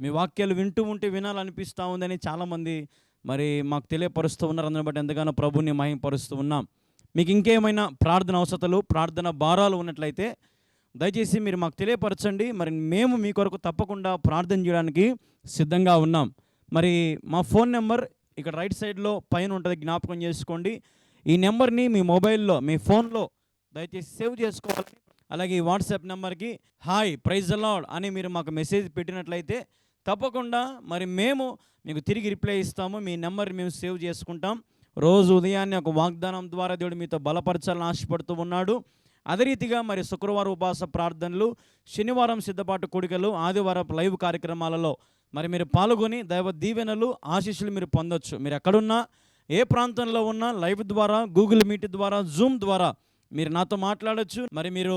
మీ వాక్యాలు వింటూ ఉంటే వినాలనిపిస్తూ ఉందని చాలామంది మరి మాకు తెలియపరుస్తూ ఉన్నారు. అందుని బట్టి ఎంతగానో ప్రభుని మహింపరుస్తూ ఉన్నాం. మీకు ఇంకేమైనా ప్రార్థన అవసరతలు ప్రార్థన భారాలు ఉన్నట్లయితే దయచేసి మీరు మాకు తెలియపరచండి. మరి మేము మీ కొరకు తప్పకుండా ప్రార్థన చేయడానికి సిద్ధంగా ఉన్నాం. మరి మా ఫోన్ నెంబర్ ఇక్కడ రైట్ సైడ్లో పైన ఉంటుంది జ్ఞాపకం చేసుకోండి. ఈ నెంబర్ని మీ మొబైల్లో మీ ఫోన్లో దయచేసి సేవ్ చేసుకోవాలి. అలాగే ఈ వాట్సాప్ నెంబర్కి హాయ్ ప్రైజ్ అలాడ్ అని మీరు మాకు మెసేజ్ పెట్టినట్లయితే తప్పకుండా మరి మేము మీకు తిరిగి రిప్లై ఇస్తాము. మీ నెంబర్ మేము సేవ్ చేసుకుంటాం. రోజు ఉదయాన్నే ఒక వాగ్దానం ద్వారా దేవుడు మీతో బలపరచాలని ఆశపడుతూ ఉన్నాడు. అదే రీతిగా మరి శుక్రవారం ఉపవాస ప్రార్థనలు శనివారం సిద్ధపాటు కూడికలు ఆదివారం లైవ్ కార్యక్రమాలలో మరి మీరు పాల్గొని దైవ దీవెనలు ఆశీస్సులు మీరు పొందొచ్చు. మీరు ఎక్కడున్నా ఏ ప్రాంతంలో ఉన్నా లైవ్ ద్వారా గూగుల్ మీట్ ద్వారా జూమ్ ద్వారా మీరు నాతో మాట్లాడచ్చు. మరి మీరు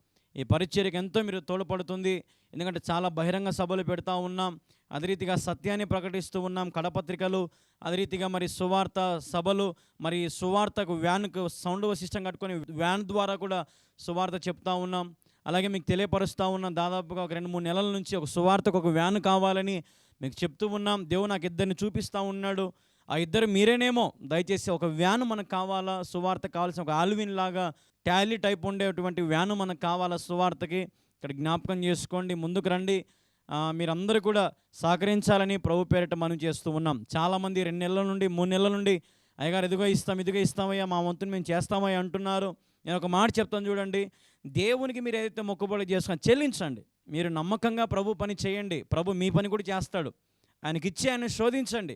ఈ పరిచర్యకు ఎంతో మీరు తోడ్పడుతుంది. ఎందుకంటే చాలా బహిరంగ సభలు పెడతా ఉన్నాం. అదే రీతిగా సత్యాన్ని ప్రకటిస్తూ ఉన్నాం. కడపత్రికలు అదే రీతిగా మరి సువార్త సభలు మరి సువార్తకు వ్యాన్కు సౌండ్ సిస్టమ్ కట్టుకొని వ్యాన్ ద్వారా కూడా సువార్త చెప్తా ఉన్నాం. అలాగే మీకు తెలియపరుస్తూ ఉన్నాం. దాదాపుగా ఒక రెండు మూడు నెలల నుంచి ఒక సువార్తకు ఒక వ్యాన్ కావాలని మీకు చెప్తూ ఉన్నాం. దేవుడు నాకు ఇద్దరిని చూపిస్తూ ఉన్నాడు. ఆ ఇద్దరు మీరేనేమో దయచేసి ఒక వ్యాన్ మనకు కావాలా? సువార్త కావాల్సిన ఒక ఆల్విన్ లాగా టాలీ టైప్ ఉండేటువంటి వ్యాను మనకు కావాలా సువార్తకి? ఇక్కడ జ్ఞాపకం చేసుకోండి ముందుకు రండి. మీరందరూ కూడా సహకరించాలని ప్రభు పేరిట మనం చేస్తూ ఉన్నాం. చాలామంది రెండు నెలల నుండి మూడు నెలల నుండి అయ్యగారు ఇదిగో ఇస్తాం ఇదిగో ఇస్తామయ్యా మా వంతుని మేము చేస్తామయ్యా అంటున్నారు. నేను ఒక మాట చెప్తాను చూడండి. దేవునికి మీరు ఏదైతే మొక్కుబడి చేసుకొని చెల్లించండి. మీరు నమ్మకంగా ప్రభు పని చేయండి. ప్రభు మీ పని కూడా చేస్తాడు. ఆయనకిచ్చి ఆయన శోధించండి.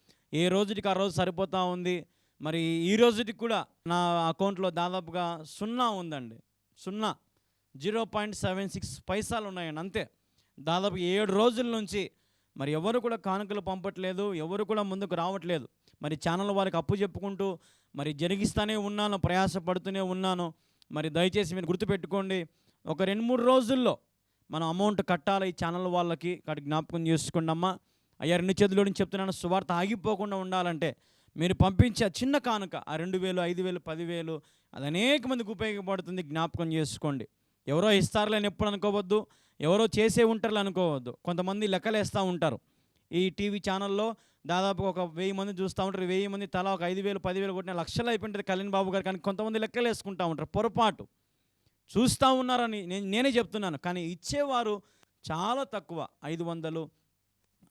ఏ రోజుకి ఆ రోజు సరిపోతూ ఉంది? మరి ఈ రోజుకి కూడా నా అకౌంట్లో దాదాపుగా సున్నా ఉందండి. సున్నా. జీరో పాయింట్ సెవెన్ సిక్స్ పైసాలు ఉన్నాయండి అంతే. దాదాపు ఏడు రోజుల నుంచి మరి ఎవరు కూడా కానుకలు పంపట్లేదు ఎవరు కూడా ముందుకు రావట్లేదు. మరి ఛానల్ వారికి అప్పు చెప్పుకుంటూ మరి జరిగిస్తూనే ఉన్నాను ప్రయాసపడుతూనే ఉన్నాను. మరి దయచేసి మీరు గుర్తుపెట్టుకోండి ఒక రెండు మూడు రోజుల్లో మనం అమౌంట్ కట్టాలి ఈ ఛానల్ వాళ్ళకి. కాటి జ్ఞాపకం చేసుకోండి అయ్యా రెండు చేతులు నుంచి చెప్తున్నాను సువార్త ఆగిపోకుండా ఉండాలంటే మీరు పంపించే చిన్న కానుక ఆ రెండు వేలు ఐదు వేలు పదివేలు అది అనేక మందికి ఉపయోగపడుతుంది జ్ఞాపకం చేసుకోండి. ఎవరో ఇస్తారులేని ఎప్పుడు అనుకోవద్దు ఎవరో చేసే ఉంటారు అనుకోవద్దు. కొంతమంది లెక్కలేస్తూ ఉంటారు. ఈ టీవీ ఛానల్లో దాదాపు ఒక వెయ్యి మంది చూస్తూ ఉంటారు. వెయ్యి మంది తలా ఒక ఐదు వేలు పదివేలు కొట్టిన లక్షలు అయిపోయింటుంది కళ్యాణ్ బాబు గారు. కానీ కొంతమంది లెక్కలు వేసుకుంటూ ఉంటారు. పొరపాటు. చూస్తూ ఉన్నారని నేను నేనే చెప్తున్నాను. కానీ ఇచ్చేవారు చాలా తక్కువ. ఐదు వందలు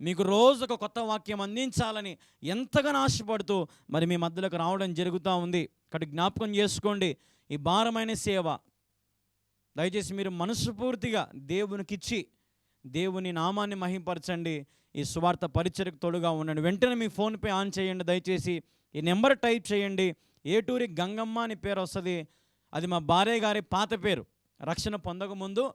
మీకు రోజు ఒక కొత్త వాక్యం అందించాలని ఎంతగానో ఆశపడుతూ మరి మీ మధ్యలోకి రావడం జరుగుతూ ఉంది. కాబట్టి జ్ఞాపకం చేసుకోండి. ఈ భారమైన సేవ దయచేసి మీరు మనస్ఫూర్తిగా దేవునికిచ్చి దేవుని నామాన్ని మహింపరచండి. ఈ సువార్త పరిచయకు తోడుగా ఉండండి. వెంటనే మీ ఫోన్పే ఆన్ చేయండి. దయచేసి ఈ నెంబర్ టైప్ చేయండి. ఏటూరి గంగమ్మ అని పేరు వస్తుంది. అది మా భార్య గారి పాత పేరు. రక్షణ పొందకముందు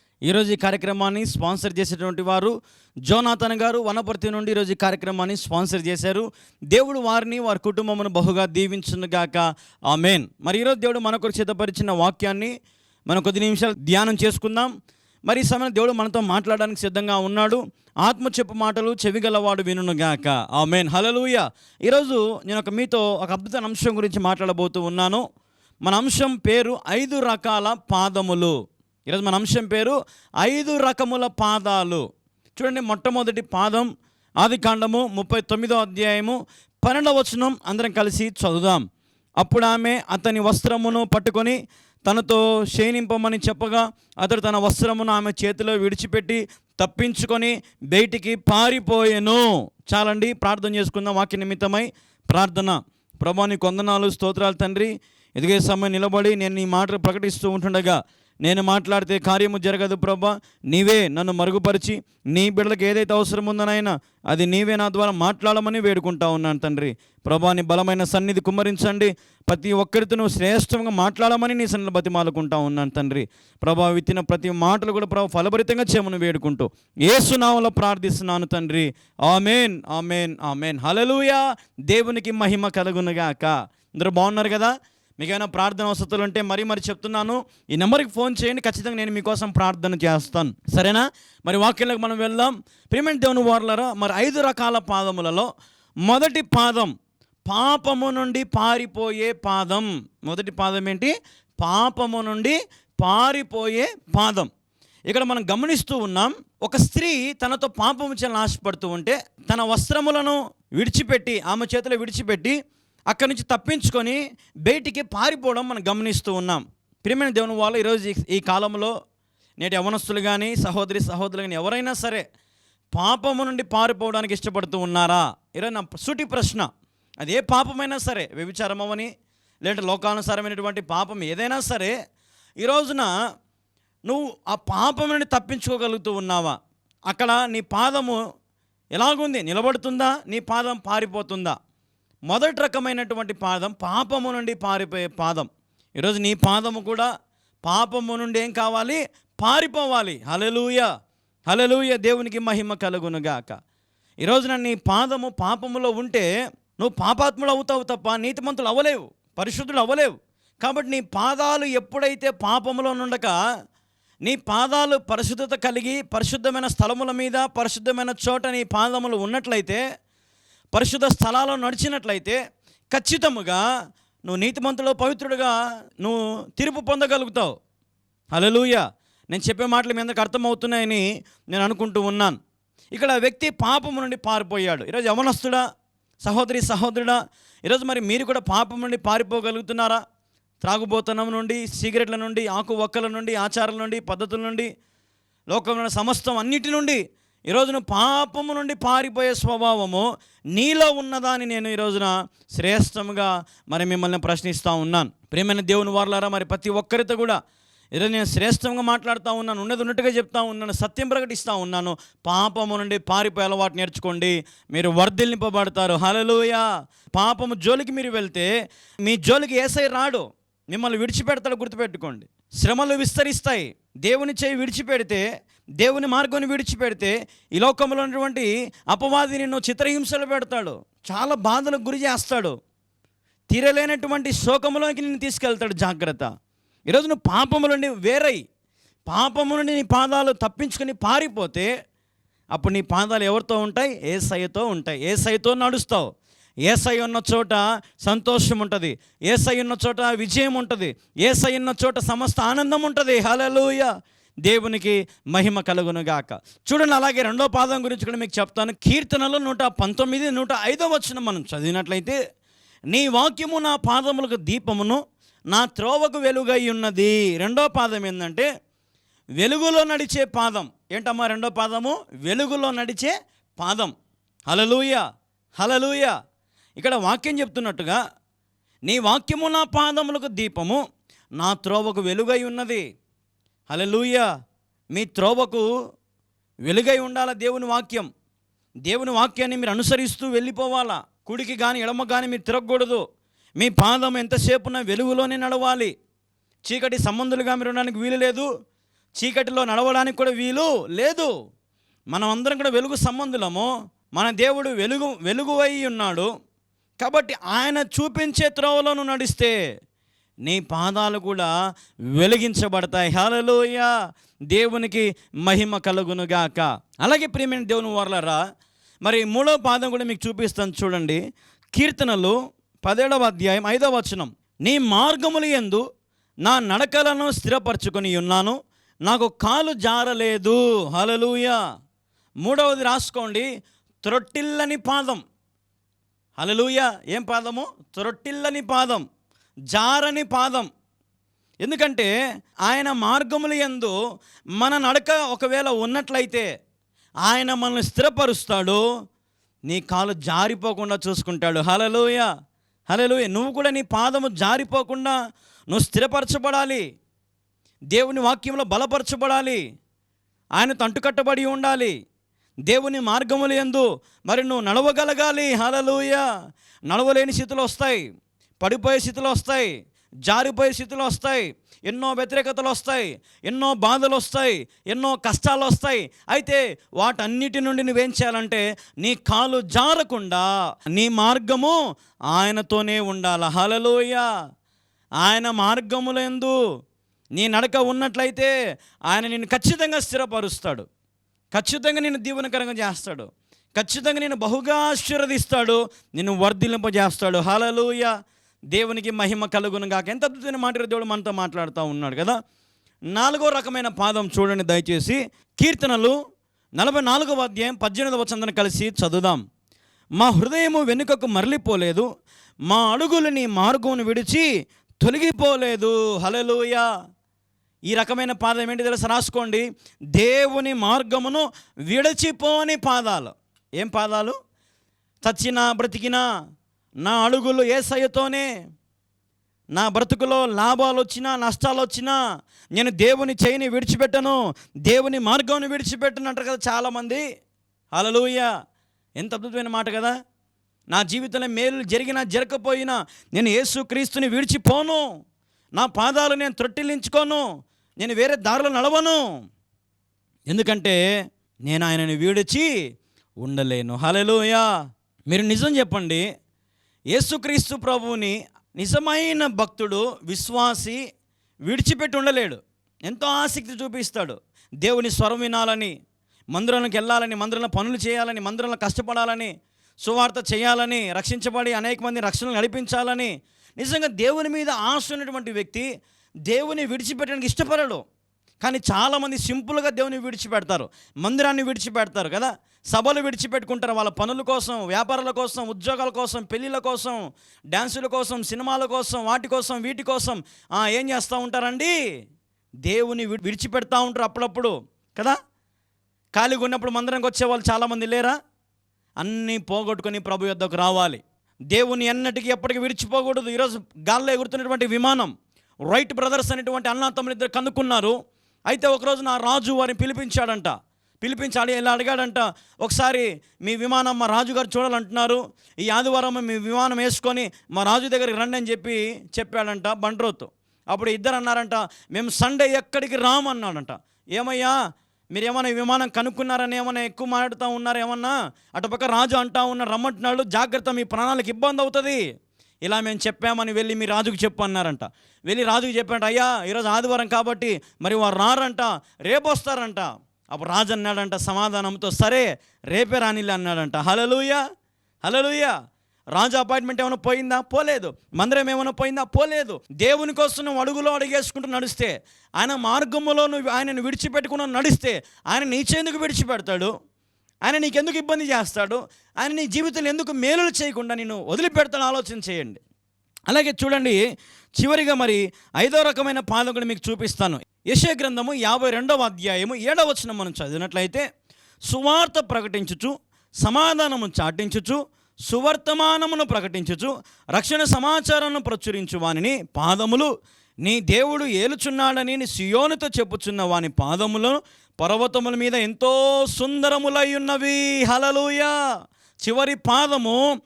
ఈరోజు ఈ కార్యక్రమాన్ని స్పాన్సర్ చేసేటువంటి వారు జోనాథన్ గారు వనపర్తి నుండి ఈరోజు ఈ కార్యక్రమాన్ని స్పాన్సర్ చేశారు. దేవుడు వారిని వారి కుటుంబమును బహుగా దీవించునుగాక మెయిన్ మరి ఈరోజు దేవుడు మనకు సిద్ధపరిచిన వాక్యాన్ని మనం కొద్ది నిమిషాలు ధ్యానం చేసుకుందాం. మరి ఈ సమయంలో దేవుడు మనతో మాట్లాడడానికి సిద్ధంగా ఉన్నాడు. ఆత్మ చెప్పు మాటలు చెవిగలవాడు వినుగాక ఆమెన్. హలలుయ ఈరోజు నేను ఒక మీతో ఒక అద్భుత అంశం గురించి మాట్లాడబోతూ ఉన్నాను. మన అంశం పేరు ఐదు రకాల పాదములు. ఈరోజు మన అంశం పేరు ఐదు రకముల పాదాలు. చూడండి మొట్టమొదటి పాదం ఆది కాండము ముప్పై తొమ్మిదో అధ్యాయము పన్నెండవ వచనం అందరం కలిసి చదువుదాం. అప్పుడు ఆమె అతని వస్త్రమును పట్టుకొని తనతో క్షీణింపమని చెప్పగా అతడు తన వస్త్రమును ఆమె చేతిలో విడిచిపెట్టి తప్పించుకొని బయటికి పారిపోయెను. చాలండి ప్రార్థన చేసుకుందాం వాక్య నిమిత్తమై ప్రార్థన. ప్రభాని కొందనాలు స్తోత్రాలు తండ్రి. ఎదిగే సమయం నిలబడి నేను నీ మాటలు ప్రకటిస్తూ ఉంటుండగా నేను మాట్లాడితే కార్యము జరగదు ప్రభా. నీవే నన్ను మరుగుపరిచి నీ బిడ్డలకు ఏదైతే అవసరం ఉందనైనా అది నీవే నా ద్వారా మాట్లాడమని వేడుకుంటా ఉన్నాను తండ్రి. ప్రభాని బలమైన సన్నిధి కుమ్మరించండి. ప్రతి ఒక్కరితో నువ్వు శ్రేష్టంగా మాట్లాడమని నీ సన్నిధి బతిమాలుకుంటా ఉన్నాను తండ్రి. ప్రభా విత్తిన ప్రతి మాటలు కూడా ప్రభా ఫలభరితంగా చేయమని వేడుకుంటూ ఏసునామలో ప్రార్థిస్తున్నాను తండ్రి. Amen amen amen. హలలుయా దేవునికి మహిమ కలుగునుగాక. అందరూ బాగున్నారు కదా? మీకు ప్రార్థన వసతులు ఉంటే మరీ మరి చెప్తున్నాను. ఈ నెంబర్కి ఫోన్ చేయండి ఖచ్చితంగా నేను మీకోసం ప్రార్థన చేస్తాను. సరేనా? మరి వాక్యంలోకి మనం వెళ్దాం. పేమెంట్ దేవుని వార్లరా మరి ఐదు రకాల పాదములలో మొదటి పాదం పాపము నుండి పారిపోయే పాదం. మొదటి పాదం ఏంటి? పాపము నుండి పారిపోయే పాదం. ఇక్కడ మనం గమనిస్తూ ఉన్నాం ఒక స్త్రీ తనతో పాపము చేయాలని ఆశపడుతూ ఉంటే తన వస్త్రములను విడిచిపెట్టి ఆమె చేతిలో విడిచిపెట్టి అక్కడి నుంచి తప్పించుకొని బయటికి పారిపోవడం మనం గమనిస్తూ ఉన్నాం. ప్రియమైన దేవుని వాళ్ళు ఈరోజు ఈ- కాలంలో నేటి యవనస్తులు కానీ సహోదరి సహోదరులు కానీ ఎవరైనా సరే పాపము నుండి పారిపోవడానికి ఇష్టపడుతూ ఉన్నారా? ఈరోజు నా సూటి ప్రశ్న. అది ఏ పాపమైనా సరే వ్యభిచారమవని లేదంటే లోకానుసారమైనటువంటి పాపం ఏదైనా సరే ఈ రోజున నువ్వు ఆ పాపం నుండి తప్పించుకోగలుగుతూ ఉన్నావా? అక్కడ నీ పాదము ఎలాగుంది? నిలబడుతుందా? నీ పాదం పారిపోతుందా? మొదటి రకమైనటువంటి పాదం పాపము నుండి పారిపోయే పాదం. ఈరోజు నీ పాదము కూడా పాపము నుండి ఏం కావాలి? పారిపోవాలి. హలలుయ హలలుయ దేవునికి మహిమ కలుగునుగాక ఈరోజున నీ పాదము పాపములో ఉంటే నువ్వు పాపాత్ముడు అవుతావు తప్ప నీతిమంతులు అవ్వలేవు పరిశుద్ధులు అవ్వలేవు. కాబట్టి నీ పాదాలు ఎప్పుడైతే పాపములో నుండక నీ పాదాలు పరిశుద్ధత కలిగి పరిశుద్ధమైన స్థలముల మీద పరిశుద్ధమైన చోట నీ పాదములు ఉన్నట్లయితే పరిశుద్ధ స్థలాల్లో నడిచినట్లయితే ఖచ్చితముగా నువ్వు నీతిమంతుడు పవిత్రుడుగా నువ్వు తీర్పు పొందగలుగుతావు. హలలుయ నేను చెప్పే మాటలు మీ అందరికి అర్థమవుతున్నాయని నేను అనుకుంటూ ఉన్నాను. ఇక్కడ ఆ వ్యక్తి పాపము నుండి పారిపోయాడు. ఈరోజు యవనస్తుడా? సహోదరి సహోదరుడా? ఈరోజు మరి మీరు కూడా పాపం నుండి పారిపోగలుగుతున్నారా? త్రాగుబోతనం నుండి సిగరెట్ల నుండి ఆకు ఒక్కల నుండి ఆచారాల నుండి పద్ధతుల నుండి లోకంలో సమస్తం అన్నిటి నుండి ఈరోజున పాపము నుండి పారిపోయే స్వభావము నీలో ఉన్నదాని నేను ఈ రోజున శ్రేష్టముగా మరి మిమ్మల్ని ప్రశ్నిస్తూ ఉన్నాను. ప్రేమైన దేవుని వారులారా మరి ప్రతి ఒక్కరితో కూడా ఈరోజు నేను శ్రేష్టంగా మాట్లాడుతూ ఉన్నాను ఉన్నది ఉన్నట్టుగా చెప్తా ఉన్నాను సత్యం ప్రకటిస్తూ ఉన్నాను. పాపము నుండి పారిపోయే అలవాటు నేర్చుకోండి. మీరు వర్ధిల్లింపబడతారు. హలలోయ పాపము జోలికి మీరు వెళ్తే మీ జోలికి ఏసై రాడు. మిమ్మల్ని విడిచిపెడతాడు గుర్తుపెట్టుకోండి. శ్రమలు విస్తరిస్తాయి. దేవుని చేయి విడిచిపెడితే దేవుని మార్గాన్ని విడిచిపెడితే ఈ లోకంలో ఉన్నటువంటి అపవాది నిన్ను చిత్రహింసలు పెడతాడు చాలా బాధలకు గురి చేస్తాడు తీరలేనటువంటి శోకములోకి నిన్ను తీసుకెళ్తాడు జాగ్రత్త. ఈరోజు నువ్వు పాపము నుండి వేరై పాపము నుండి నీ పాదాలు తప్పించుకొని పారిపోతే అప్పుడు నీ పాదాలు ఎవరితో ఉంటాయి? ఏ సైతో ఉంటాయి. ఏ సైతో నడుస్తావు. ఏసై ఉన్న చోట సంతోషం ఉంటుంది. ఏసై ఉన్న చోట విజయం ఉంటుంది. ఏసై ఉన్న చోట సమస్త ఆనందం ఉంటుంది. హలలుయ దేవునికి మహిమ కలుగును గాక చూడండి అలాగే రెండో పాదం గురించి కూడా మీకు చెప్తాను. కీర్తనలో నూట పంతొమ్మిది నూట ఐదో వచ్చిన మనం చదివినట్లయితే నీ వాక్యము నా పాదములకు దీపమును నా త్రోవకు వెలుగై ఉన్నది. రెండో పాదం ఏంటంటే వెలుగులో నడిచే పాదం. ఏంటమ్మా రెండో పాదము? వెలుగులో నడిచే పాదం. హలలుయ హలలుయ ఇక్కడ వాక్యం చెప్తున్నట్టుగా నీ వాక్యము నా పాదములకు దీపము నా త్రోవకు వెలుగై ఉన్నది. హలలుయ మీ త్రోవకు వెలుగై ఉండాల దేవుని వాక్యం? దేవుని వాక్యాన్ని మీరు అనుసరిస్తూ వెళ్ళిపోవాలా? కుడికి కానీ ఎడమ కానీ మీరు తిరగకూడదు. మీ పాదం ఎంతసేపున వెలుగులోనే నడవాలి? చీకటి సంబంధులుగా మీరు ఉండడానికి వీలు లేదు. చీకటిలో నడవడానికి కూడా వీలు లేదు. మనం అందరం కూడా వెలుగు సంబంధులము. మన దేవుడు వెలుగు వెలుగు అయి ఉన్నాడు. కాబట్టి ఆయన చూపించే త్రోవలోనూ నడిస్తే నీ పాదాలు కూడా వెలిగించబడతాయి. హలలోయ దేవునికి మహిమ కలుగునుగాక అలాగే ప్రియమైన దేవుని వర్లరా మరి మూడవ పాదం కూడా మీకు చూపిస్తాను చూడండి. కీర్తనలు పదేడవ అధ్యాయం ఐదవ వచనం. నీ మార్గములు ఎందు నా నడకలను స్థిరపరచుకొని ఉన్నాను. నాకు కాలు జారలేదు. హలలుయ మూడవది రాసుకోండి. త్రొట్టిల్లని పాదం. హలలుయ ఏం పాదము? త్రొట్టిల్లని పాదం. జారని పాదం. ఎందుకంటే ఆయన మార్గములు ఎందు మన నడక ఒకవేళ ఉన్నట్లయితే ఆయన మనల్ని స్థిరపరుస్తాడు. నీ కాలు జారిపోకుండా చూసుకుంటాడు. హలలోయ హలలోయ నువ్వు కూడా నీ పాదము జారిపోకుండా నువ్వు స్థిరపరచబడాలి. దేవుని వాక్యంలో బలపరచబడాలి. ఆయన తంటుకట్టబడి ఉండాలి. దేవుని మార్గములు ఎందు మరి నువ్వు నడవగలగాలి. హలలోయ నడవలేని స్థితులు వస్తాయి. పడిపోయే స్థితిలో వస్తాయి జారిపోయే స్థితులు వస్తాయి ఎన్నో వ్యతిరేకతలు వస్తాయి ఎన్నో బాధలు వస్తాయి ఎన్నో కష్టాలు వస్తాయి. అయితే వాటన్నిటి నుండి నువ్వేం చేయాలంటే నీ కాలు జారకుండా నీ మార్గము ఆయనతోనే ఉండాలి? హలలోయ ఆయన మార్గములందు నీ నడక ఉన్నట్లయితే ఆయన నిన్ను ఖచ్చితంగా స్థిరపరుస్తాడు. ఖచ్చితంగా నేను దీవెనకరంగా చేస్తాడు. ఖచ్చితంగా నేను బహుగా ఆశీర్వదిస్తాడు. నిన్ను వర్ధిలింపజేస్తాడు హలలుయ దేవునికి మహిమ కలుగును గాక. ఎంత అద్భుతమైన మాట దేవుడు మనతో మాట్లాడుతూ ఉన్నాడు కదా. నాలుగో రకమైన పాదం చూడండి దయచేసి. కీర్తనలు నలభై నాలుగవ అధ్యాయం పద్దెనిమిదవ చందన కలిసి చదువుదాం. మా హృదయము వెనుకకు మరలిపోలేదు. మా అడుగులు నీ మార్గమును విడిచి తొలగిపోలేదు. హలలుయ ఈ రకమైన పాదం ఏంటి తెలుసు? రాసుకోండి. దేవుని మార్గమును విడచిపోని పాదాలు. ఏం పాదాలు? చచ్చినా బ్రతికినా నా అడుగులు ఏ సయ్యతోనే నా బ్రతుకులో లాభాలు వచ్చినా నష్టాలు వచ్చినా నేను దేవుని చేయిని విడిచిపెట్టను దేవుని మార్గంని విడిచిపెట్టను అంటారు కదా చాలామంది. హలలుయ ఎంత అద్భుతమైన మాట కదా! నా జీవితంలో మేలు జరిగినా జరగకపోయినా నేను యేసు క్రీస్తుని విడిచిపోను. నా పాదాలు నేను త్రొట్టిల్లించుకోను. నేను వేరే దారిలో నడవను. ఎందుకంటే నేను ఆయనని విడిచి ఉండలేను. హలెలూయా మీరు నిజం చెప్పండి యేసుక్రీస్తు ప్రభువుని నిజమైన భక్తుడు విశ్వాసి విడిచిపెట్టి ఉండలేడు. ఎంతో ఆసక్తి చూపిస్తాడు. దేవుని స్వరం వినాలని మందిరంలోకి వెళ్ళాలని మందిరంలో పనులు చేయాలని మందిరంలో కష్టపడాలని సువార్త చేయాలని రక్షించబడి అనేక మంది రక్షణలు నడిపించాలని నిజంగా దేవుని మీద ఆశ ఉన్నటువంటి వ్యక్తి దేవుని విడిచిపెట్టడానికి ఇష్టపడడు. కానీ చాలామంది సింపుల్గా దేవుని విడిచిపెడతారు. మందిరాన్ని విడిచిపెడతారు కదా. సభలు విడిచిపెట్టుకుంటారు వాళ్ళ పనుల కోసం వ్యాపారాల కోసం ఉద్యోగాల కోసం పెళ్ళిళ్ళ కోసం డ్యాన్సుల కోసం సినిమాల కోసం వాటి కోసం వీటి కోసం. ఏం చేస్తూ ఉంటారండి? దేవుని విడిచిపెడతా ఉంటారు అప్పుడప్పుడు కదా. ఖాళీగా ఉన్నప్పుడు మందిరానికి వచ్చే వాళ్ళు చాలామంది లేరా? అన్నీ పోగొట్టుకొని ప్రభు యొద్దకు రావాలి. దేవుని ఎన్నటికీ ఎప్పటికీ విడిచిపోకూడదు. ఈరోజు గాల్లో ఎగురుతున్నటువంటి విమానం రైట్ బ్రదర్స్ అనేటువంటి అన్నా తమ్ముడు ఇద్దరు కనుక్కున్నారు అయితే ఒకరోజు నా రాజు వారిని పిలిపించాడంట. పిలిపించాడు ఇలా అడిగాడంట ఒకసారి మీ విమానం మా రాజుగారు చూడాలంటున్నారు. ఈ ఆదివారం మీ విమానం వేసుకొని మా రాజు దగ్గరికి రండి అని చెప్పి చెప్పాడంట బండ్రోత్. అప్పుడు ఇద్దరు అన్నారంట మేము సండే ఎక్కడికి రామన్నాడంట ఏమయ్యా మీరు ఏమైనా విమానం కనుక్కున్నారని ఏమైనా ఎక్కువ మాట్లాడుతూ ఉన్నారు ఏమన్నా అటుపక్క రాజు అంటా ఉన్నారు రమ్మంటున్నాడు జాగ్రత్త మీ ప్రాణాలకు ఇబ్బంది అవుతుంది. ఇలా మేము చెప్పామని వెళ్ళి మీ రాజుకు చెప్పు అన్నారంట. వెళ్ళి రాజుకు చెప్పారంట అయ్యా ఈరోజు ఆదివారం కాబట్టి మరి వారు రారంట రేపు వస్తారంట. అప్పుడు రాజు అన్నాడంట సమాధానంతో సరే రేపే రానిలే అన్నాడంట. హలలుయ హలలుయ రాజు అపాయింట్మెంట్ ఏమైనా పోయిందా? పోలేదు. మందిరం ఏమైనా పోయిందా? పోలేదు. దేవుని కోసం నువ్వు అడుగులో అడిగేసుకుంటూ నడిస్తే ఆయన మార్గములో నువ్వు ఆయనను విడిచిపెట్టుకుని నడిస్తే ఆయన నీచేందుకు విడిచిపెడతాడు? ఆయన నీకెందుకు ఇబ్బంది చేస్తాడు? ఆయన నీ జీవితంలో ఎందుకు మేలులు చేయకుండా నేను వదిలిపెడతాను ఆలోచన చేయండి. అలాగే చూడండి చివరిగా మరి ఐదో రకమైన పాదకుడు మీకు చూపిస్తాను. యశో గ్రంథము యాభై రెండవ అధ్యాయము ఏడవ వచనం మనం చదివినట్లయితే సువార్త ప్రకటించుచు సమాధానము చాటించుచు సువర్తమానమును ప్రకటించుచు రక్షణ సమాచారాన్ని ప్రచురించు వానిని పాదములు నీ దేవుడు ఏలుచున్నాడని నీ సియోనుతో చెప్పుచున్న వాని పాదములను పర్వతముల మీద ఎంతో సుందరములై ఉన్నవి. హలలుయ చివరి పాదము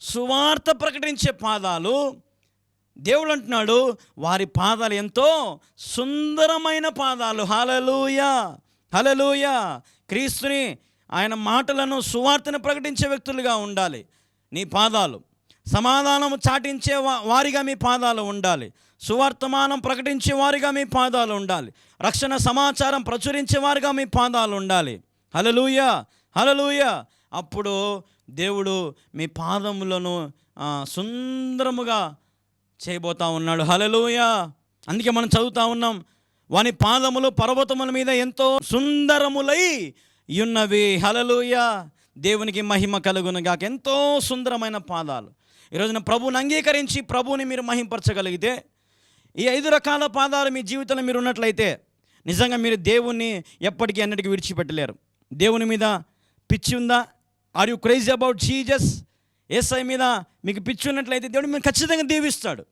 సువార్త ప్రకటించే పాదాలు. దేవుడు అంటున్నాడు వారి పాదాలు ఎంతో సుందరమైన పాదాలు. హలలుయ హలలుయ క్రీస్తుని ఆయన మాటలను సువార్తను ప్రకటించే వ్యక్తులుగా ఉండాలి. నీ పాదాలు. సమాధానము చాటించే వా- వారిగా మీ పాదాలు ఉండాలి. సువర్తమానం ప్రకటించే వారిగా మీ పాదాలు ఉండాలి. రక్షణ సమాచారం ప్రచురించే వారిగా మీ పాదాలు ఉండాలి. హలలుయ హలలుయ అప్పుడు దేవుడు మీ పాదములను సుందరముగా చేయబోతా ఉన్నాడు. హలలుయ అందుకే మనం చదువుతా ఉన్నాం వాని పాదములు పర్వతముల మీద ఎంతో సుందరములై ఉన్నవి. హలలుయ దేవునికి మహిమ కలుగును గాక. ఎంతో సుందరమైన పాదాలు. ఈరోజున ప్రభువుని అంగీకరించి ప్రభువుని మీరు మహింపరచగలిగితే ఈ ఐదు రకాల పాదాలు మీ జీవితంలో మీరు ఉన్నట్లయితే నిజంగా మీరు దేవుణ్ణి ఎప్పటికీ అన్నిటికీ విడిచిపెట్టలేరు. దేవుని మీద పిచ్చి ఉందా? Are you crazy about Jesus ఏసై మీద మీకు పిచ్చి ఉన్నట్లయితే దేవుడు మీరు ఖచ్చితంగా దీవిస్తాడు.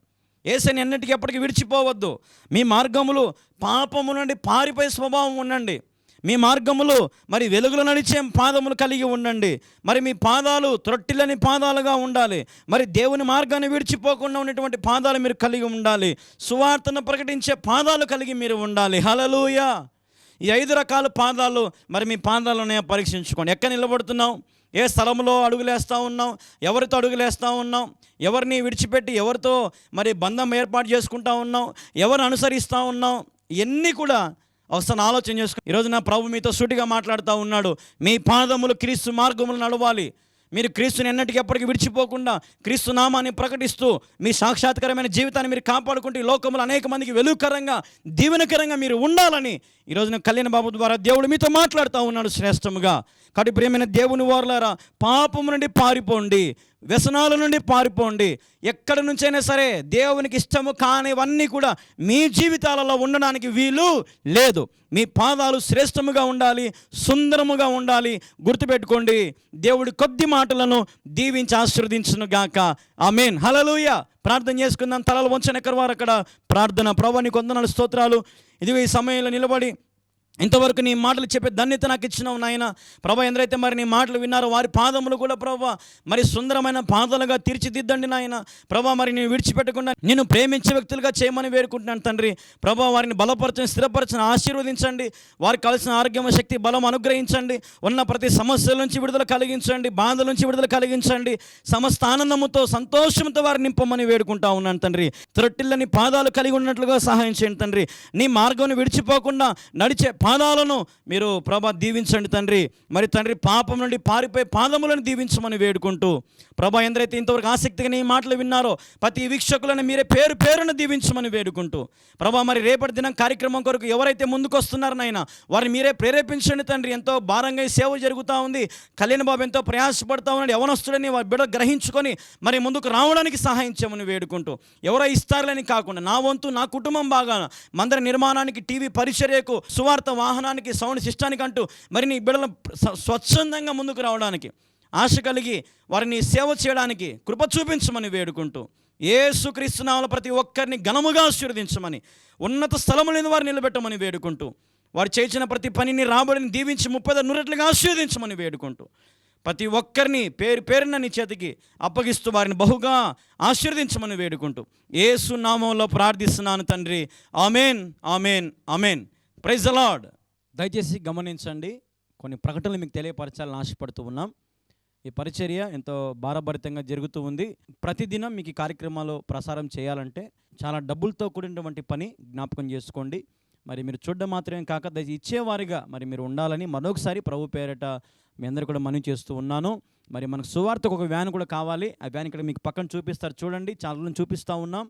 ఏసైని ఎన్నటికీ ఎప్పటికీ విడిచిపోవద్దు. మీ మార్గములు పాపము నుండి పారిపోయే స్వభావం ఉండండి. మీ మార్గములు మరి వెలుగులో నడిచే పాదములు కలిగి ఉండండి. మరి మీ పాదాలు త్రొట్టిలని పాదాలుగా ఉండాలి. మరి దేవుని మార్గాన్ని విడిచిపోకుండా ఉన్నటువంటి పాదాలు మీరు కలిగి ఉండాలి. సువార్తను ప్రకటించే పాదాలు కలిగి మీరు ఉండాలి. హలలుయ ఈ ఐదు రకాల పాదాలు మరి మీ పాదాలను పరీక్షించుకోండి. ఎక్కడ నిలబడుతున్నాం ఏ స్థలంలో అడుగులేస్తూ ఉన్నాం ఎవరితో అడుగులేస్తూ ఉన్నాం ఎవరిని విడిచిపెట్టి ఎవరితో మరి బంధం ఏర్పాటు చేసుకుంటా ఉన్నాం ఎవరు అనుసరిస్తూ ఉన్నాం ఇవన్నీ కూడా అవసరం ఆలోచన చేసుకో ఈరోజు నా ప్రభు మీతో సూటిగా మాట్లాడుతూ ఉన్నాడు. మీ పాదములు క్రీస్తు మార్గములు నడవాలి. మీరు క్రీస్తుని ఎన్నటికీ ఎప్పటికీ విడిచిపోకుండా క్రీస్తు నామాన్ని ప్రకటిస్తూ మీ సాక్షాత్కరమైన జీవితాన్ని మీరు కాపాడుకుంటూ ఈ లోకంలో అనేక మందికి వెలుగుకరంగా దీవెనకరంగా మీరు ఉండాలని ఈరోజు కళ్యాణ బాబు ద్వారా దేవుడు మీతో మాట్లాడుతూ ఉన్నాడు శ్రేష్టముగా. కాబట్టి ప్రియమైన దేవుని వారులారా పాపము నుండి పారిపోండి. వ్యసనాల నుండి పారిపోండి. ఎక్కడి నుంచైనా సరే దేవునికి ఇష్టము కానివన్నీ కూడా మీ జీవితాలలో ఉండడానికి వీలు లేదు. మీ పాదాలు శ్రేష్టముగా ఉండాలి సుందరముగా ఉండాలి. గుర్తుపెట్టుకోండి దేవుడి కొద్ది మాటలను దీవించి ఆశీర్వదించును గాక. ఆమెన్. హలలుయ ప్రార్థన చేసుకుందాం. తలలు వంచని వారు అక్కడ ప్రార్థన. ప్రభు నీకు వందనాలు స్తోత్రాలు. ఇదిగో ఈ సమయంలో నిలబడి ఇంతవరకు నీ మాటలు చెప్పే ధన్యత నాకు ఇచ్చినావు నాయన. ప్రభా ఎందరైతే మరి నీ మాటలు విన్నారో వారి పాదములు కూడా ప్రభా మరి సుందరమైన పాదాలుగా తీర్చిదిద్దండి నాయన. ప్రభా మరి నేను విడిచిపెట్టకుండా నేను ప్రేమించే వ్యక్తులుగా చేయమని వేడుకుంటున్నాను తండ్రి. ప్రభా వారిని బలపరచని స్థిరపరచని ఆశీర్వదించండి. వారికి కావాల్సిన ఆరోగ్యం శక్తి బలం అనుగ్రహించండి. ఉన్న ప్రతి సమస్యల నుంచి విడుదల కలిగించండి బాధల నుంచి విడుదల కలిగించండి. సమస్త ఆనందముతో సంతోషంతో వారిని నింపమని వేడుకుంటా ఉన్నాను తండ్రి. త్రొట్టిల్లని పాదాలు కలిగి ఉన్నట్లుగా సహాయం చేయండి తండ్రి. నీ మార్గం విడిచిపోకుండా నడిచే పాదాలను మీరు ప్రభా దీవించండి తండ్రి. మరి తండ్రి పాపం నుండి పారిపోయే పాదములను దీవించమని వేడుకుంటూ ప్రభా ఎందరైతే ఇంతవరకు ఆసక్తిగా నీ మాటలు విన్నారో ప్రతి వీక్షకులను మీరే పేరు పేరును దీవించమని వేడుకుంటూ ప్రభా మరి రేపటి దినం కార్యక్రమం కొరకు ఎవరైతే ముందుకొస్తున్నారో నాయన వారిని మీరే ప్రేరేపించండి తండ్రి. ఎంతో భారంగా సేవ జరుగుతూ ఉంది. కళ్యాణ్ బాబు ఎంతో ప్రయాసపడతా ఉన్నాడు. ఎవనొస్తుడని వారి బిడ్డ గ్రహించుకొని మరి ముందుకు రావడానికి సహాయం చేయమని వేడుకుంటూ ఎవరో ఇస్తారులని కాకుండా నా వంతు నా కుటుంబం బాగా మందిర నిర్మాణానికి టీవీ పరిచర్యకు సువార్త వాహనానికి సౌండ్ సిస్టానికి అంటూ మరి నీ బిడ్డల స్వచ్ఛందంగా ముందుకు రావడానికి ఆశ కలిగి వారిని సేవ చేయడానికి కృప చూపించమని వేడుకుంటూ ఏసుక్రీస్తునామల ప్రతి ఒక్కరిని ఘనముగా ఆశీర్వదించమని ఉన్నత స్థలము లేని వారిని నిలబెట్టమని వేడుకుంటూ వారు చేసిన ప్రతి పనిని రాబడిని దీవించి ముప్పై నూరెట్లుగా ఆశీర్వదించమని వేడుకుంటూ ప్రతి ఒక్కరిని పేరు పేరున నీ చేతికి అప్పగిస్తూ వారిని బహుగా ఆశీర్వదించమని వేడుకుంటూ ఏసునామంలో ప్రార్థిస్తున్నాను తండ్రి. Amen amen amen. ప్రైజ్ అలాడ్ దయచేసి గమనించండి. కొన్ని ప్రకటనలు మీకు తెలియపరచాలని ఆశపడుతూ ఉన్నాం. ఈ పరిచర్య ఎంతో భారభరితంగా జరుగుతూ ఉంది. ప్రతిదినం మీకు ఈ కార్యక్రమాలు ప్రసారం చేయాలంటే చాలా డబ్బులతో కూడినటువంటి పని జ్ఞాపకం చేసుకోండి. మరి మీరు చూడడం మాత్రమే కాక దయచేసి ఇచ్చేవారిగా మరి మీరు ఉండాలని మరొకసారి ప్రభు పేరట మీ అందరూ కూడా మనవి చేస్తూ ఉన్నాను. మరి మనకు సువార్తకు ఒక వ్యాన్ కూడా కావాలి. ఆ వ్యాన్ ఇక్కడ మీకు పక్కన చూపిస్తారు. చూడండి చాలా చూపిస్తూ ఉన్నాం.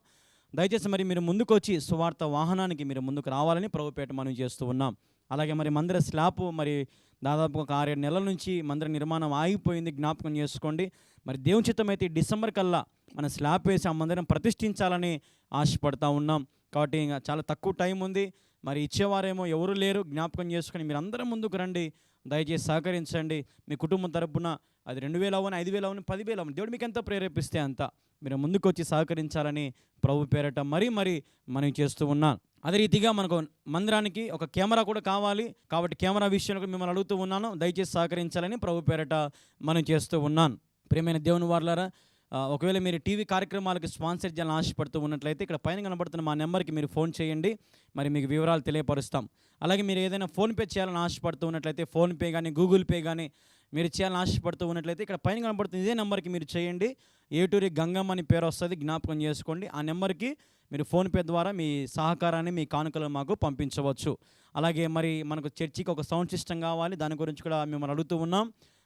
దయచేసి మరి మీరు ముందుకు వచ్చి సువార్త వాహనానికి మీరు ముందుకు రావాలని ప్రభుపేట మనం చేస్తూ ఉన్నాం. అలాగే మరి మందిర స్లాబ్ మరి దాదాపు ఒక ఆరేడు నెలల నుంచి మందిర నిర్మాణం ఆగిపోయింది జ్ఞాపకం చేసుకోండి. మరి దేవుని చిత్తమైతే డిసెంబర్ కల్లా మన స్లాబ్ వేసి ఆ మందిరం ప్రతిష్ఠించాలని ఆశపడతా ఉన్నాం. కాబట్టి ఇంకా చాలా తక్కువ టైం ఉంది. మరి ఇచ్చేవారేమో ఎవరు లేరు. జ్ఞాపకం చేసుకొని మీరు అందరం ముందుకు రండి. దయచేసి సహకరించండి. మీ కుటుంబం తరపున అది రెండు వేలు అవని ఐదు వేలు అవని పదివేలు అవని దేవుడు మీకు ఎంత ప్రేరేపిస్తే అంత మీరు ముందుకు వచ్చి సహకరించాలని ప్రభు పేరట మరీ మరీ మనం చేస్తూ ఉన్నాను అదే రీతిగా మనకు మందిరానికి ఒక కెమెరా కూడా కావాలి. కాబట్టి కెమెరా విషయంలో మిమ్మల్ని అడుగుతూ ఉన్నాను. దయచేసి సహకరించాలని ప్రభు పేరట మనం చేస్తూ ఉన్నాను. ప్రియమైన దేవుని వార్లారా ఒకవేళ మీరు టీవీ కార్యక్రమాలకు స్పాన్సర్ చేయాలని ఆశపడుతూ ఉన్నట్లయితే ఇక్కడ పైన కనబడుతున్న మా నెంబర్కి మీరు ఫోన్ చేయండి. మరి మీకు వివరాలు తెలియపరుస్తాం. అలాగే మీరు ఏదైనా ఫోన్పే చేయాలని ఆశపడుతూ ఉన్నట్లయితే ఫోన్పే కానీ గూగుల్ పే కానీ మీరు చేయాలని ఆశపడుతూ ఉన్నట్లయితే ఇక్కడ పైన కనబడుతుంది ఇదే నెంబర్కి మీరు చేయండి. ఏటూరి గంగమ్మ అని పేరు వస్తుంది జ్ఞాపకం చేసుకోండి. ఆ నెంబర్కి మీరు ఫోన్పే ద్వారా మీ సహకారాన్ని మీ కానుకలు మాకు పంపించవచ్చు. అలాగే మరి మనకు చర్చికి ఒక సౌండ్ సిస్టమ్ కావాలి దాని గురించి కూడా మిమ్మల్ని అడుగుతూ ఉన్నాం.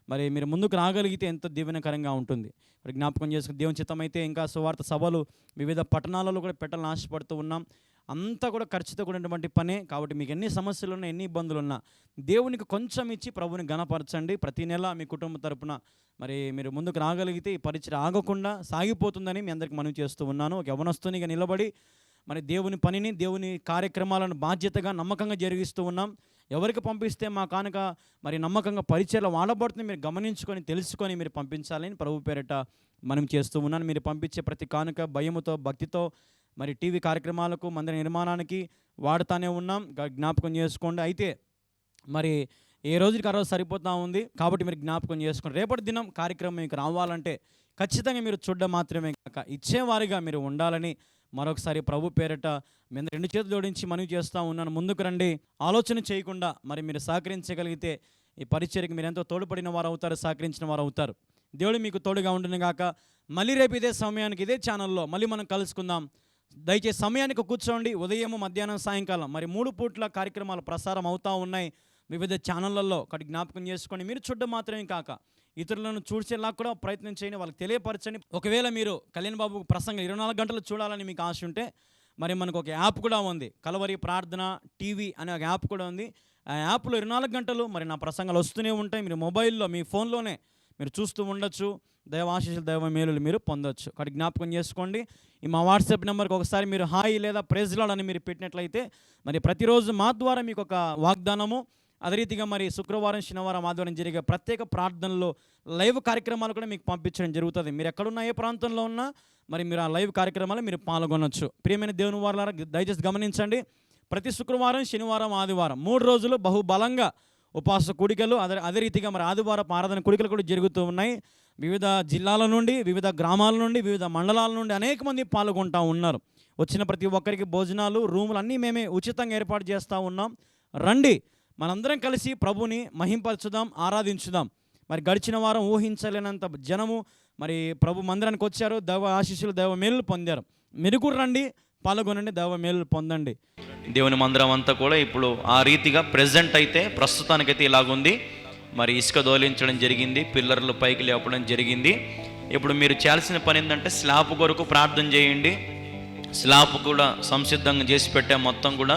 మరి మీరు ముందుకు రాగలిగితే ఎంతో దీవెనకరంగా ఉంటుంది. మరి జ్ఞాపకం చేసుకుని దేవుని చిత్తమైతే ఇంకా సువార్త సభలు వివిధ పట్టణాలలో కూడా పెట్టాలని ఆశపడుతూ ఉన్నాం. అంతా కూడా ఖర్చుతో కూడినటువంటి పనే. కాబట్టి మీకు ఎన్ని సమస్యలు ఉన్నా ఎన్ని ఇబ్బందులు ఉన్నా దేవునికి కొంచెం ఇచ్చి ప్రభుని గణపరచండి ప్రతి నెల మీ కుటుంబ తరపున మరి మీరు ముందుకు రాగలిగితే ఈ పరిచయం ఆగకుండా సాగిపోతుందని మీ అందరికి మనవి చేస్తూ ఉన్నాను. ఒక యవనస్తునిగా నిలబడి మరి దేవుని పనిని దేవుని కార్యక్రమాలను బాధ్యతగా నమ్మకంగా జరిగిస్తూ ఉన్నాం. ఎవరికి పంపిస్తే మా కానుక మరి నమ్మకంగా పరిచయాలు వాడబడుతుంది. మీరు గమనించుకొని తెలుసుకొని మీరు పంపించాలని ప్రభు పేరిట మనం చేస్తూ ఉన్నాను. మీరు పంపించే ప్రతి కానుక భయముతో భక్తితో మరి టీవీ కార్యక్రమాలకు మందిర నిర్మాణానికి వాడుతానే ఉన్నాం. జ్ఞాపకం చేసుకోండి. అయితే మరి ఏ రోజుకి ఆ రోజు సరిపోతూ ఉంది కాబట్టి మీరు జ్ఞాపకం చేసుకోండి. రేపటి దినం కార్యక్రమం మీకు రావాలంటే ఖచ్చితంగా మీరు చూడడం మాత్రమే కాక ఇచ్చేవారిగా మీరు ఉండాలని మరొకసారి ప్రభు పేరట మేము రెండు చేతులు జోడించి మనవి చేస్తూ ఉన్నాను. ముందుకు రండి. ఆలోచన చేయకుండా మరి మీరు సహకరించగలిగితే ఈ పరిచర్కి మీరు ఎంతో తోడుపడిన వారు అవుతారు సహకరించిన వారు అవుతారు. దేవుడు మీకు తోడుగా ఉండును గాక. మళ్ళీ రేపు ఇదే సమయానికి ఇదే ఛానల్లో మళ్ళీ మనం కలుసుకుందాం. దయచేసి సమయానికి కూర్చోండి. ఉదయం మధ్యాహ్నం సాయంకాలం మరి మూడు పూట్ల కార్యక్రమాలు ప్రసారం అవుతూ ఉన్నాయి. వివిధ ఛానళ్ళల్లో ఒకటి జ్ఞాపకం చేసుకోండి మీరు చూడడం మాత్రమే కాక ఇతరులను చూసేలా కూడా ప్రయత్నం చేయండి వాళ్ళకి తెలియపరచండి. ఒకవేళ మీరు కళ్యాణ్ బాబు ప్రసంగం ఇరవై నాలుగు గంటలు చూడాలని మీకు ఆశ ఉంటే మరి మనకు ఒక యాప్ కూడా ఉంది. కలవరి ప్రార్థన టీవీ అనే ఒక యాప్ కూడా ఉంది. ఆ యాప్లో ఇరవై నాలుగు గంటలు మరి నా ప్రసంగాలు వస్తూనే ఉంటాయి. మీరు మొబైల్లో మీ ఫోన్లోనే మీరు చూస్తూ ఉండొచ్చు. దైవాశీస్సులు దైవ మేలులు మీరు పొందొచ్చు. అక్కడ జ్ఞాపకం చేసుకోండి. ఈ మా వాట్సాప్ నెంబర్కి ఒకసారి మీరు హాయ్ లేదా ప్రెజ్లాడ్ అని మీరు పెట్టినట్లయితే మరి ప్రతిరోజు మా ద్వారా మీకు ఒక వాగ్దానము అదే రీతిగా మరి శుక్రవారం శనివారం ఆదివారం జరిగే ప్రత్యేక ప్రార్థనలో లైవ్ కార్యక్రమాలు కూడా మీకు పంపించడం జరుగుతుంది. మీరు ఎక్కడున్నా ఏ ప్రాంతంలో ఉన్నా మరి మీరు ఆ లైవ్ కార్యక్రమాలు మీరు పాల్గొనొచ్చు. ప్రియమైన దేవుని వారు దయచేసి గమనించండి. ప్రతి శుక్రవారం శనివారం ఆదివారం మూడు రోజులు బహుబలంగా ఉపవాస కూడికలు అదే అదే రీతిగా మరి ఆదివారం ఆరాధన కూడికలు కూడా జరుగుతూ ఉన్నాయి. వివిధ జిల్లాల నుండి వివిధ గ్రామాల నుండి వివిధ మండలాల నుండి అనేక మంది పాల్గొంటూ ఉన్నారు. వచ్చిన ప్రతి ఒక్కరికి భోజనాలు రూములు అన్నీ మేమే ఉచితంగా ఏర్పాటు చేస్తూ ఉన్నాం. రండి. మనందరం కలిసి ప్రభుని మహింపరచుదాం ఆరాధించుదాం. మరి గడిచిన వారం ఊహించలేనంత జనము మరి ప్రభు మందిరానికి వచ్చారు. దైవ ఆశీస్సులు దైవ మేలు పొందారు. మీరు కూడా రండి పాల్గొనండి దైవ మేలు పొందండి. దేవుని మందిరం అంతా కూడా ఇప్పుడు ఆ రీతిగా ప్రజెంట్ అయితే ప్రస్తుతానికైతే ఇలాగుంది. మరి ఇసుక దోలించడం జరిగింది పిల్లర్లు పైకి లేపడం జరిగింది. ఇప్పుడు మీరు చేయాల్సిన పని ఏంటంటే స్లాబ్ కొరకు ప్రార్థన చేయండి. స్లాబ్ కూడా సంసిద్ధంగా చేసి పెట్టే మొత్తం కూడా